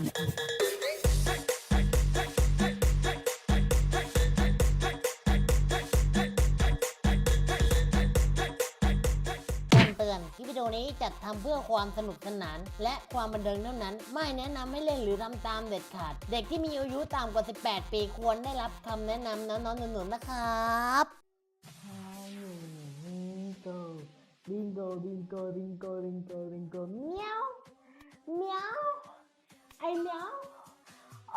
เตือนคลิปวิดีโอนี้จัดทำเพื่อความสนุกสนาน และความบันเทิงเท่านั้น ไม่แนะนำให้เล่นหรือทำตามเด็ดขาด เด็กที่มีอายุต่ำกว่า 18 ปีควรได้รับคำแนะนำน้องๆหนูๆนะครับบิงโกบิงโ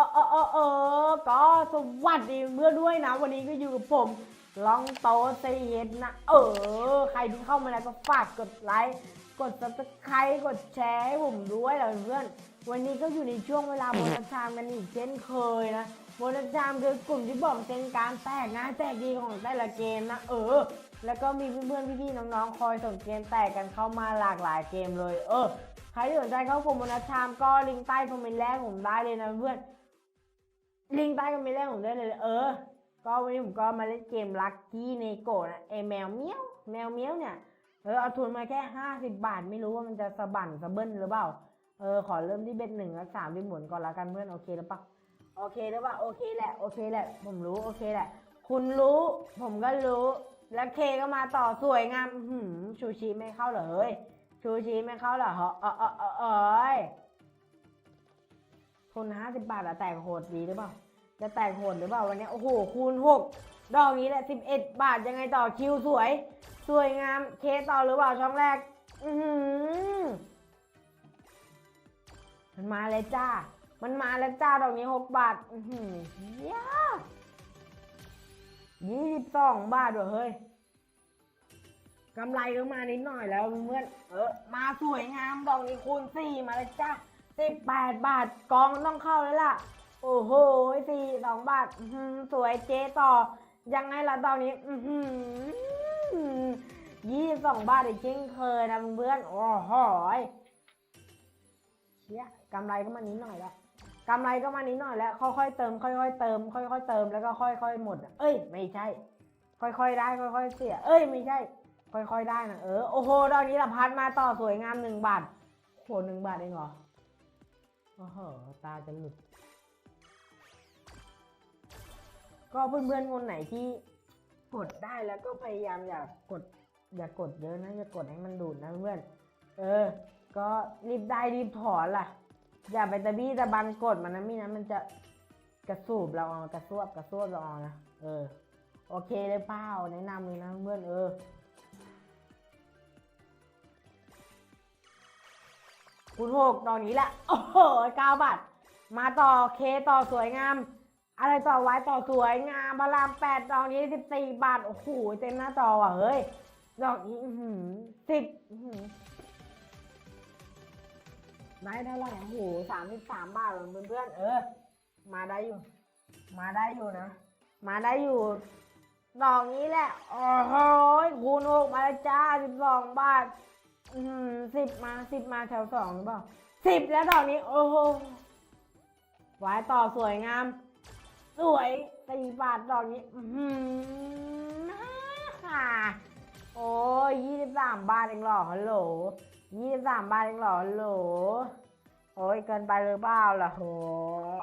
อเออเออเออก็สวัสดีเมื่อด้วยนะ วันนี้ก็อยู่กับผมลองโตเซียนนะ เออ ใครที่เข้ามาแล้วก็ฝากกดไลค์ กด subscribe กดแชร์ให้ผมด้วยล่ะเพื่อน วันนี้ก็อยู่ในช่วงเวลาโบนัสไทม์กันอีกเช่นเคยนะโบนัสไทม์คือกลุ่มที่บอกเป็นการแตกงานแตกดีของแต่ละเกมนะ เออ แล้วก็มีเพื่อนๆพี่ๆน้องๆ คอยส่งเกมแตกกันเข้ามาหลากหลายเกมเลย เออ ใครที่สนใจเข้ากลุ่มโบนัสไทม์ก็ลิงก์ใต้คอมเมนต์แรกผมได้เลยนะเพื่อน ลิงก์ใต้คอมเมนต์แรกผมได้เลยเออ ก็วันนี้ผมก็มาเล่นเกมลัคกี้ในโกะนะไอแมวเมี้ยวแมวเมี้ยวเนี่ยเออเอาทุนมาแค่ห้าสิบบาทไม่รู้ว่ามันจะสะบั่นสะเบิ้ลหรือเปล่าเออขอเริ่มที่เบ็ดหนึ่งแล้วสามไปหมุนก่อนละกันเพื่อนโอเคหรือเปล่าโอเคหรือเปล่าโอเคแหละโอเคแหละ ผมรู้โอเคแหละ คุณรู้ ผมก็รู้ แล้วเคก็มาต่อสวยงามหืมชูชีไม่เข้าเหรอเฮ้ยชูชีไม่เข้าเหรอเฮ้อเออเออเออ ทุนห้าสิบบาทอะแต่โหดดีหรือเปล่า จะแตกโหดหรือเปล่าวันนี้ โอ้โห คูณหกดอกนี้แหละสิบเอ็ดบาทยังไงต่อคิวสวย สวยงาม เคสต่อหรือเปล่าช่องแรก อือมันมาเลยจ้า มันมาแล้วจ้าดอกนี้หกบาท อือหือยายี่สิบสองบาทเหรอเฮ้ยกำไรก็มานิดหน่อยแล้วเพื่อนเออ มาสวยงามดอกนี้คูณสี่มาเลยจ้า สิบแปดบาทกองต้องเข้าแล้วล่ะ โอ้โหสี่สองบาทสวยเจ๊ต่อ ยังไงล่ะตอนนี้อืยี่สิบสองบาทอีกเช่นเคยนะเพื่อนโอ้โหยเชี่ยกำไรก็มานิดหน่อยแล้วกำไรก็มานิดหน่อยแล้ว ค่อยๆเติม ค่อยๆเติม ค่อยๆเติมแล้วก็ค่อยๆหมด เอ้ย ไม่ใช่ ค่อยๆได้ ค่อยๆเสีย เอ้ย ไม่ใช่ ค่อยๆได้นะเออ โอ้โหตอนนี้ละพัดมาต่อสวยงามหนึ่งบาทโหหนึ่งบาทเองเหรอ โอ้โหตาจะหลุด ก็เพื่อนๆคนไหนที่กดได้แล้วก็พยายามอย่ากด อย่ากดเยอะนะอย่ากดให้มันดูดนะเพื่อนเออ ก็รีบได้รีบถอนล่ะ อย่าไปตะบี้ตะบันกดมันนะไม่นั้นมันจะกระสูบเราเอากระซวบกระซวบเราเอานะเออ โอเคเลยเปล่าแนะนำเลยนะเพื่อนเออ คุณหกตอนนี้แหละ โอ้โหเก้าบาท มาต่อเคต่อสวยงาม อะไรต่อไว้ต่อสวยงามพระรามแปดดอกนี้สิบสี่บาท โอ้โห เต็มหน้าจอว่ะเฮ้ย ดอกนี้สิบได้เท่าไหร่โอ้โหสามสิบสามบาทเหรอเพื่อนเออ มาได้อยู่ มาได้อยู่นะ มาได้อยู่ดอกนี้แหละ โอ้โหคูณหกมาแล้วจ้าสิบสองบาท อืมสิบมาสิบมาแถวสองหรือเปล่าสิบแล้วดอกนี้ โอ้โหไว้ต่อสวยงาม สวยสี่บาทดอกนี้ อือหือค่ะ โอ้ยยี่สิบสามบาทเองหรอฮัลโหลยี่สิบสามบาทเองหรอฮัลโหลโอ้ยเกินไปหรือเปล่าล่ะโห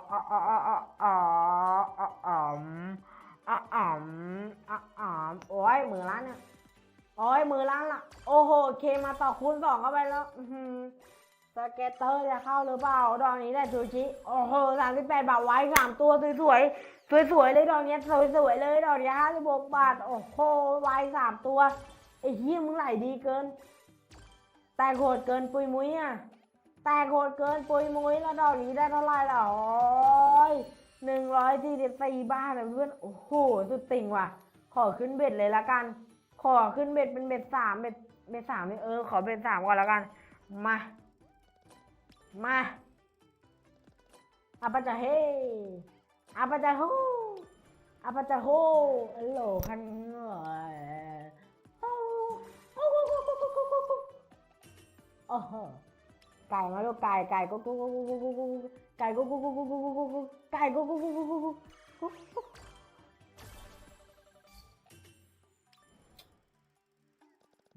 อ๋ออ๋ออ๋ออ๋ออ๋ออ๋ออ๋ออ๋ออ๋ออ๋อโอ้ยมือล้านเนี่ย โอ้ยมือล้านละโอ้โหเคมาต่อคูณสองเข้าไปแล้วสเก็ตเตอร์จะเข้าหรือเปล่า ดอกนี้แหละซูชิ โอ้โหสามสิบแปดบาทไว้สามตัวสวยๆ สวยๆเลยดอกนี้ยสวยๆเลยดอกนี้ยห้าสิบหกบาท โอ้โหไว้สามตัวไอ้เหี้ยมึงไหลดีเกิน แต่โหดเกินปุยมุ้ยอะ แต่โหดเกินปุยมุ้ยแล้วดอกนี้ได้เท่าไหร่ล่ะโอ้ยหนึ่งร้อยสี่สิบสี่บาทนะเพื่อน โอ้โห สุดติ่งว่ะ ขอขึ้นเบ็ดเลยละกัน อขึ้นเบ็ดเป็นเบ็ดสามเบ็ดเบ็ดสามนี่เออขอเบ็ดสามก่อนแล้วกัน มา มาอาปาจาเฮอาปาจาโฮอาปาจาโฮฮัลโหลคันหน่อยโอ้โหไก่มาลูกไก่ไก่กุ๊กกุ๊กกุ๊กกุ๊กกุ๊กไก่กุ๊กกุ๊กกุ๊กกุ๊กกุ๊กไก่กุ๊กกุ๊กกุ๊กกุ๊กกุ๊ก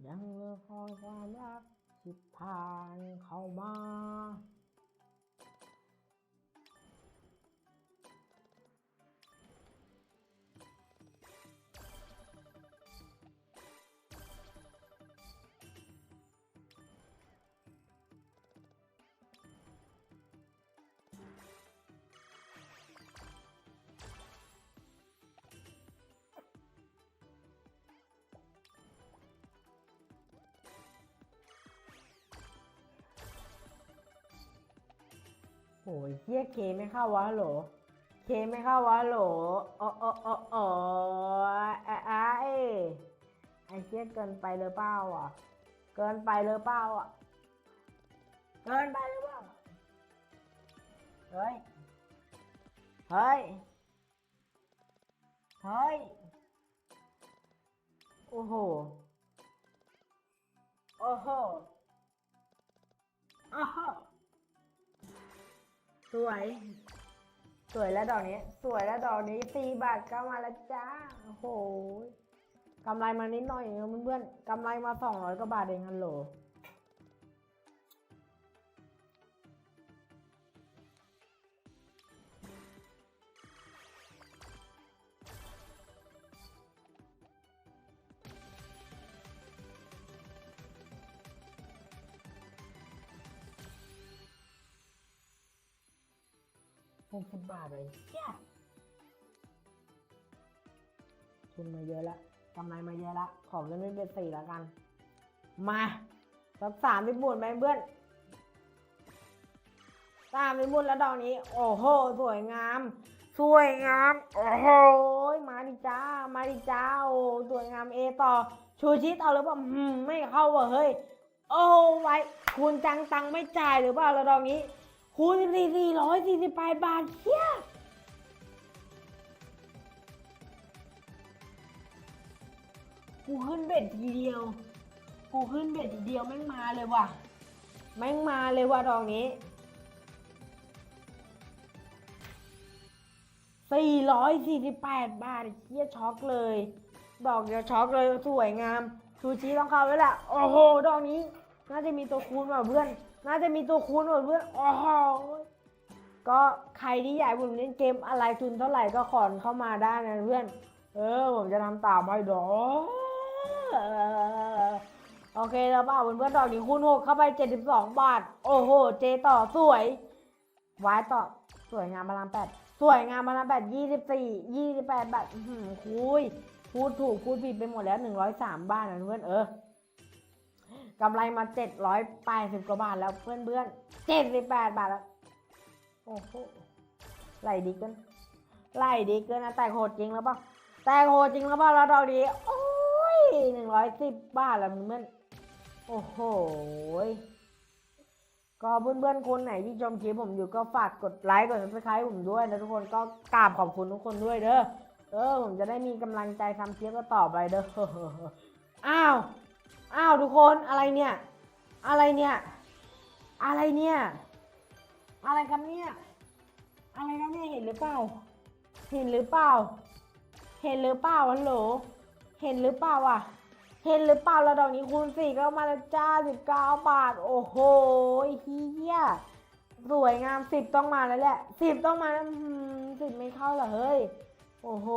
ยังเลือคอยความรักที่ผ่านเข้ามา โอ้ยเฮียเคไม่เข้าวะฮัลโหล เคไม่เข้าวะโหลโอ้โอ้โอ้โอ้ไอ้ไอ้ไอ้เฮียเกินไปเลยเปล่าอะ เกินไปเลยเปล่าอะ เกินไปหรือเปล่า เฮ้ย เฮ้ย เฮ้ย โอ้โห โอ้โหโอ้โห สวย สวยแล้วดอกนี้ สวยแล้วดอกนี้สี่บาทก็มาแล้วจ้า โอ้โหกำไรมานิดหน่อยเองเพื่อนๆกำไรมาสองร้อยกว่าบาทเองฮัลโหล หกสิบบาทเลยเชี่ยทุนมาเยอะละกำไรมาเยอะละ ขอเล่นไม่เป็นสี่แล้วกัน มาสักสามไปบุญไปเพื่อนสามไปบุญแล้วดอกนี้ โอ้โห สวยงาม สวยงาม โอ้โห มาดิจ้า มาดิจ้า โอ้สวยงามเอต่อ ชูชิต่อหรือเปล่าอืมไม่เข้าว่ะเฮ้ย โอ้ไว้ คุณจังตังไม่จ่ายหรือเปล่าแล้วดอกนี้ คูณสี่สี่ร้อยสี่สิบแปดบาทเชี่ยกูขึ้นเบ็ดทีเดียว กูขึ้นเบ็ดทีเดียวแม่งมาเลยว่ะ แม่งมาเลยว่ะดอกนี้สี่ร้อยสี่สิบแปดบาทเชี่ยช็อกเลย ดอกเดียวช็อกเลยสวยงาม ชูชีต้องเข้าไว้ละ โอ้โห ดอกนี้ น่าจะมีตัวคูณว่ะเพื่อน น่าจะมีตัวคูณว่ะเพื่อนโอ้โหก็ใครที่อยากผมเล่นเกมอะไรทุนเท่าไหร่ก็ขอนเข้ามาได้นะเพื่อน เออ ผมจะทำตามให้ดอโอเคแล้วเปล่าเพื่อนๆดอกนี้คูณหกเข้าไปเจ็ดสิบสองบาท โอ้โห เจต่อสวยวายต่อสวยงามพลังแปดสวยงามพลังแปดยี่สิบสี่ยี่สิบแปดบาทคุยพูดถูกพูดผิดไปหมดแล้วหนึ่งร้อยสามบาทนะเพื่อนเออ กำไรมาเจ็ดร้อยแปดสิบกว่าบาทแล้วเพื่อนเพื่อนเจ็ดสิบแปดบาทแล้ว โอ้โหไหลดีเกินไหลดีเกินนะแต่โหดจริงแล้วเปล่าแต่โหดจริงแล้วปล่าเราดอกดีโอ้ยหนึ่งร้อยสิบบาทแล้วเพื่อนโอ้โหก็เพื่อนๆคนไหนที่ชมคลิปผมอยู่ก็ฝากกดไลค์กดซับสไครต์ผมด้วยนะทุกคนก็กราบขอบคุณทุกคนด้วยเด้อเออผมจะได้มีกำลังใจทำคลิปก็ต่อไปเด้ออ้าว อ้าวทุกคนอะไรเนี่ย อะไรเนี่ย อะไรเนี่ย อะไรครับเนี่ย อะไรครับเนี่ยเห็นหรือเปล่า เห็นหรือเปล่า เห็นหรือเปล่าฮัลโหล เห็นหรือเปล่าอะ เห็นหรือเปล่าระดอกนี้คูณสี่ก็มาแล้วจ้าสิบเก้าบาท โอ้โหเฮียสวยงามสิบต้องมาแล้วแหละสิบต้องมาแล้วสิบไม่เข้าเหรอเฮ้ย โอ้โห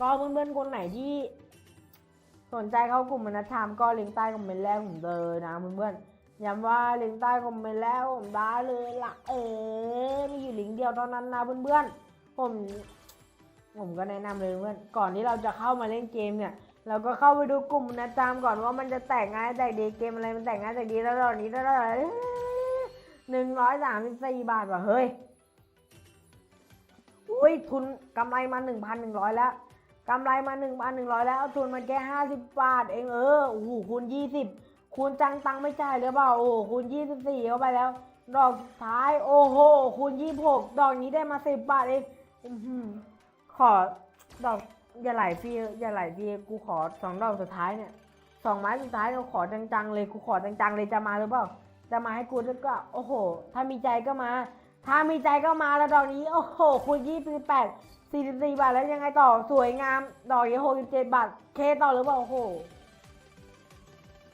ก็เพื่อนๆคนไหนที่สนใจเข้ากลุ่มมนัธรรมก็ลิงก์ใต้คอมเมนต์แรกผมเลยนะเพื่อนๆย้ำว่าลิงก์ใต้คอมเมนต์แรกผมได้เลยละเออมีอยู่ลิงก์เดียวเท่านั้นนะเพื่อนๆผมผมก็แนะนำเลยเพื่อนก่อนที่เราจะเข้ามาเล่นเกมเนี่ยเราก็เข้าไปดูกลุ่มนะจามก่อนว่ามันจะแตกง่ายแตกดีเกมอะไรมันแตกง่ายแตกดีแล้วตอนนี้ได้หนึ่งร้อยสามสิบสี่บาทว่ะเฮ้ยอุ้ยทุนกำไรมาหนึ่งพันหนึ่งร้อยแล้ว กำไรมาหนึ่งพันหนึ่งร้อยแล้วเอาทุนมาแค่ห้าสิบบาท เองเออโอ้โหคูณยี่สิบคูณจังตังไม่จ่ายหรือเปล่าโอ้คูณยี่สิบสี่เข้าไปแล้ว ดอกสุดท้าย โอ้โหคูณยี่หกดอกนี้ได้มาสิบบาทเองอื้อหือขอดอกอย่าไหลฟรีอย่าไหลฟรีกูขอสองดอกสุดท้ายเนี่ยสองไม้สุดท้ายเราขอจังๆเลยกูขอจังๆเลยจะมาหรือเปล่าจะมาให้กูด้วก็โอ้โห ถ้ามีใจก็มา ถ้ามีใจก็มาแล้วดอกนี้ โอ้โหคูณยี่ สิบแปดสี่สิบสี่บาทแล้วยังไงต่อสวยงามดอกนี้หกสิบเจ็ดบาท เคต่อหรือเปล่าโอ้โห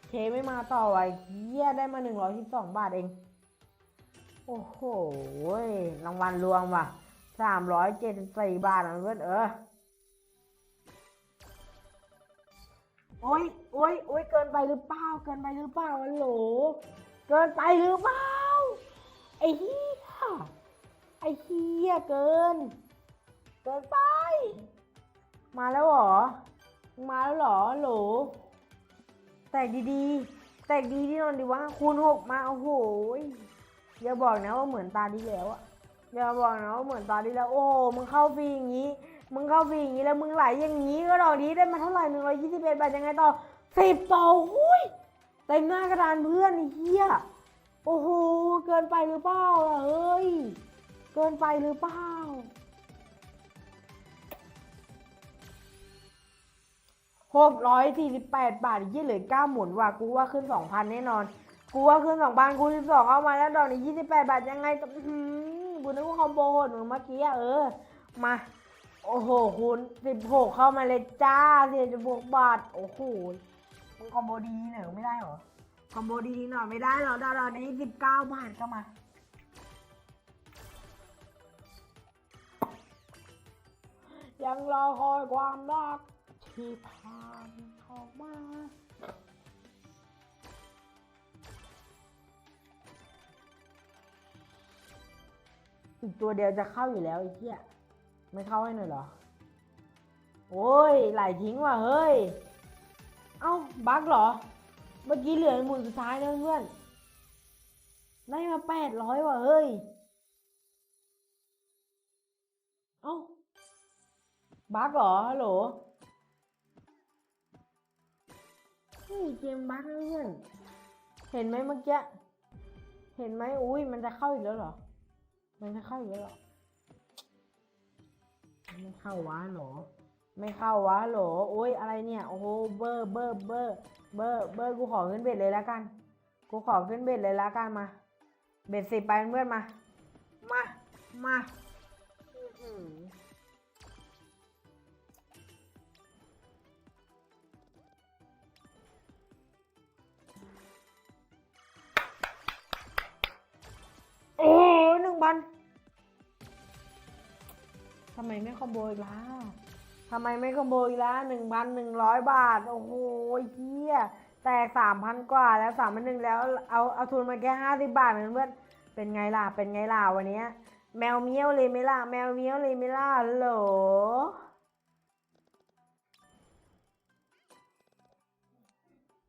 เคไม่มาต่อไว้เฮียได้มาหนึ่งร้อยสิบสองบาทเอง โอ้โหรางวัลรวมว่ะสามร้อยเจ็ดสิบสี่บาทนะเพื่อนเออโอ้ยโอ้ยโอ้ยเกินไปหรือเปล่า เกินไปหรือเปล่าฮัลโหล เกินไปหรือเปล่า ไอ้เหี้ย ไอ้เหี้ยเกิน เกินไป มาแล้วเหรอ มาแล้วเหรอตกดีๆ แตกดีที่นอนดีวะคูณหกมาโอ้โหอย่าบอกนะว่าเหมือนตาดีแล้วอะอย่าบอกนะว่าเหมือนตาดีแล้ว โอ้โหมึงเข้าฟรีอย่างนี้ มึงเข้าฟรีอย่างนี้แล้วมึงไหลอย่างนี้ก็ดอกนี้ได้มาเท่าไหร่หนึ่งร้อยยี่สิบเอ็ดบาทยังไงต่อสิบต่อหุยเต็มหน้ากระดานเพื่อนไอ้เฮียโอ้โห เกินไปหรือเปล่าเฮ้ย เกินไปหรือเปล่า หกร้อยสี่สิบแปดบาทยี่เหลือเก้าหมุนว่ะกูว่าขึ้นสองพันแน่นอน กูว่าขึ้นสองพันกูสิบสองเอามาแล้วดอกนี้ยี่สิบแปดบาทยังไงหืมกูนึกว่าคอมโบโหดเหมือนเมื่อกี้อะเออ มา โอ้โหคุณสิบหกเข้ามาเลยจ้าเสียจะบวกบาท โอ้โหมึงคอมโบดีหน่อยไม่ได้หรอคอมโบดีหน่อยไม่ได้หรอดอกนี้สิบเก้าบาทก็มายังรอคอยความรัก ที่ผ่านเข้ามาอีกตัวเดียวจะเข้าอยู่แล้วไอ้เหี้ยไม่เข้าให้หน่อยเหรอ โอ้ยไหลทิ้งว่ะเฮ้ย เอ้าบั๊กเหรอ เมื่อกี้เหลือหมุนสุดท้ายนะเพื่อนได้มาแปดร้อยว่ะเฮ้ย เอ้าบั๊กเหรอฮัลโหล เฮ้ยเกมบั๊กเพื่อนเห็นไหมเมื่อกี้เห็นไหมอุ้ยมันจะเข้าอีกแล้วเหรอ มันจะเข้าอีกแล้วเหรอไม่เข้าวะเหรอ ไม่เข้าวะเหรอโอ้ยอะไรเนี่ยโอ้โหเบอร์เบอร์เบอร์เบอร์เบอร์กูขอขึ้นเบ็ดเลยล้วกัน กูขอขึ้นเบ็ดเลยล้วกันมา เบ็ดสิบไปเพื่อนมา มา มา โอ้หนึ่งพันทำไมไม่คอมโบอีกล่ะทำไมไม่คอมโบอีกล่ะหนึ่งพันหนึ่งร้อยบาท โอ้โหเฮียแตกสามพันกว่าแล้วสามพันหนึ่งแล้วเอาเอาทุนมาแค่ห้าสิบบาทเพื่อนๆเป็นไงล่ะ เป็นไงล่ะวันเนี้ยแมวเมี้ยวเลยไหมล่ะ แมวเมี้ยวเลยไหมล่ะฮัลโหล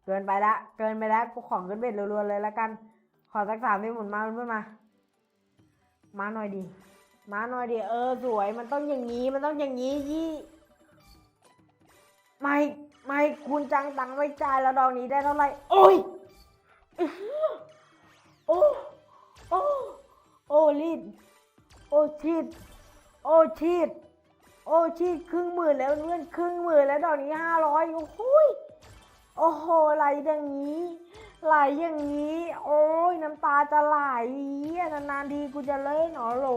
เกินไปละ เกินไปแล้วกูของขึ้นเบ็ดรัวๆเลยละกัน ขอสักสามที่หมุนมาเพื่อนๆมา มาหน่อยดิ มาหน่อยดิ เออ สวย มันต้องอย่างนี้ มันต้องอย่างนี้ยี่ไม่ ไม่คุณจังตังไม่จ่ายแล้วดอกนี้ได้เท่าไหร่ โอ้ยโอ้ โอ้ โอ้ลีดโอ้ชีดโอ้ชีดโอ้ชีดครึ่งหมื่นแล้วเพื่อนครึ่งหมื่นแล้วดอกนี้ห้าร้อยโอ้โหยโอ้โหไหลอย่างนี้ ไหลอย่างนี้ โอ้ยน้ำตาจะไหลนานๆทีกูจะเล่นหรอโหล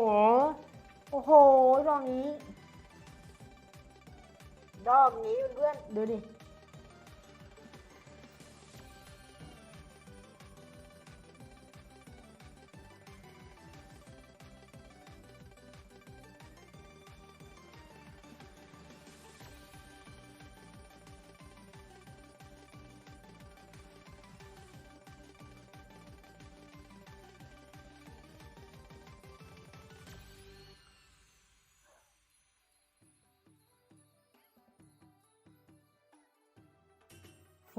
โอ้โหดอกนี้ ดอกนี้เพื่อนๆดูดิ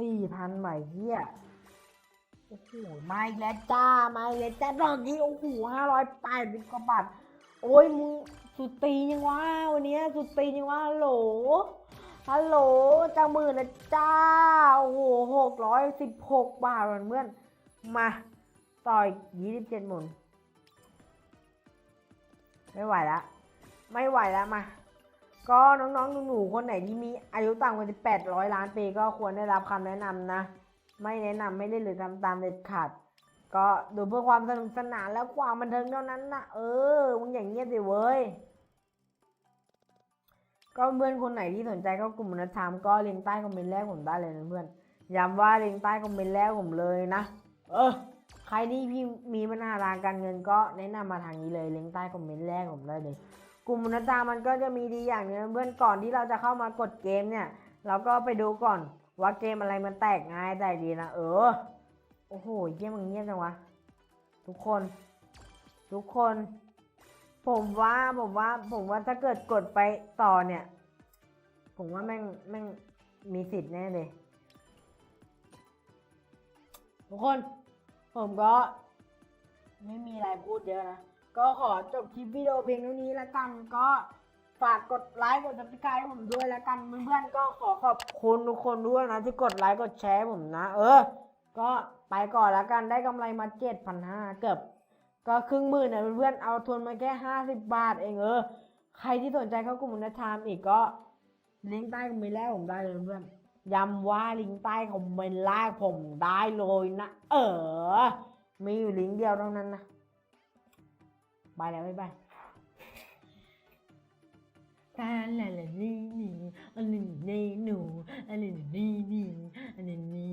สี่พันใหม่เฮียโอ้โหมาอีกแล้วจ้ามาอีกแล้วจ้าดอกนี้โอ้โหห้าร้อยแปดสิบกว่าบาทโอ้ยมึงสุดตีนยังวะวันนี้สุดตีนยังวะฮัลโหลฮัลโหลจ้าหมื่นนะจ้าโอ้โหหกร้อยสิบหกบาทเพื่อนมาต่อยยี่สิบเจ็ดหมุนไม่ไหวละไม่ไหวแล้วมา ก็น้องๆหนูๆคนไหนที่มีอายุต่ำกว่า 1800 ล้านปีก็ควรได้รับคำแนะนำนะ ไม่แนะนำไม่ได้หรือทำตามเด็ดขาด ก็ดูเพื่อความสนุกสนานและความบันเทิงเท่านั้นนะเออมึงอย่างเงียบดิเว้ยก็เพื่อนคนไหนที่สนใจเข้ากลุ่มนัทธรรมก็ลิงก์ใต้คอมเมนต์แรกผมได้เลยนะเพื่อนย้ำว่าลิงก์ใต้คอมเมนต์แรกผมเลยนะ เออ ใครที่พี่มีปัญหาทางการเงินก็แนะนำมาทางนี้เลยลิงก์ใต้คอมเมนต์แรกผมได้เลย กลุ่มนัตามันก็จะมีดีอย่างนึงเพื่อนก่อนที่เราจะเข้ามากดเกมเนี่ย เราก็ไปดูก่อนว่าเกมอะไรมันแตกง่ายแตกดีนะเออ โอ้โหเยี่ยมมึงเงียบจังวะ ทุกคน ทุกคน ผมว่าผมว่า ผมว่าถ้าเกิดกดไปต่อเนี่ย ผมว่าแม่งแม่งมีสิทธิ์แน่เลย ทุกคน ผมก็ ไม่มีอะไรพูดเยอะนะ ก็ขอจบคลิปวิดีโอเพียงเท่านี้แล้วกันก็ฝากกดไลค์กด subscribe ให้ผมด้วยแล้วกันเพื่อนๆก็ขอขอบคุณทุกคนด้วยนะที่กดไลค์กดแชร์ผมนะ เออ ก็ไปก่อนแล้วกันได้กำไรมาเจ็ดพันห้าเกือบก็ครึ่งหมื่นนะเพื่อนๆเอาทุนมาแค่ห้าสิบบาทเองเออ ใครที่สนใจเข้ากลุ่มนัทธามอีกก็ลิงก์ใต้คอมเมนต์แรกผมได้เลยเพื่อนย้ำว่าลิงก์ใต้คอมเมนต์แรกผมได้เลยนะ เออ มีอยู่ลิงก์เดียวเท่านั้นนะ บายแล้วบ๊ายตาลาลานี่นีอันนี้นีหนูอันนี้นีนีอันนี้นี่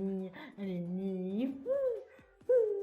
นีอันนี้นี่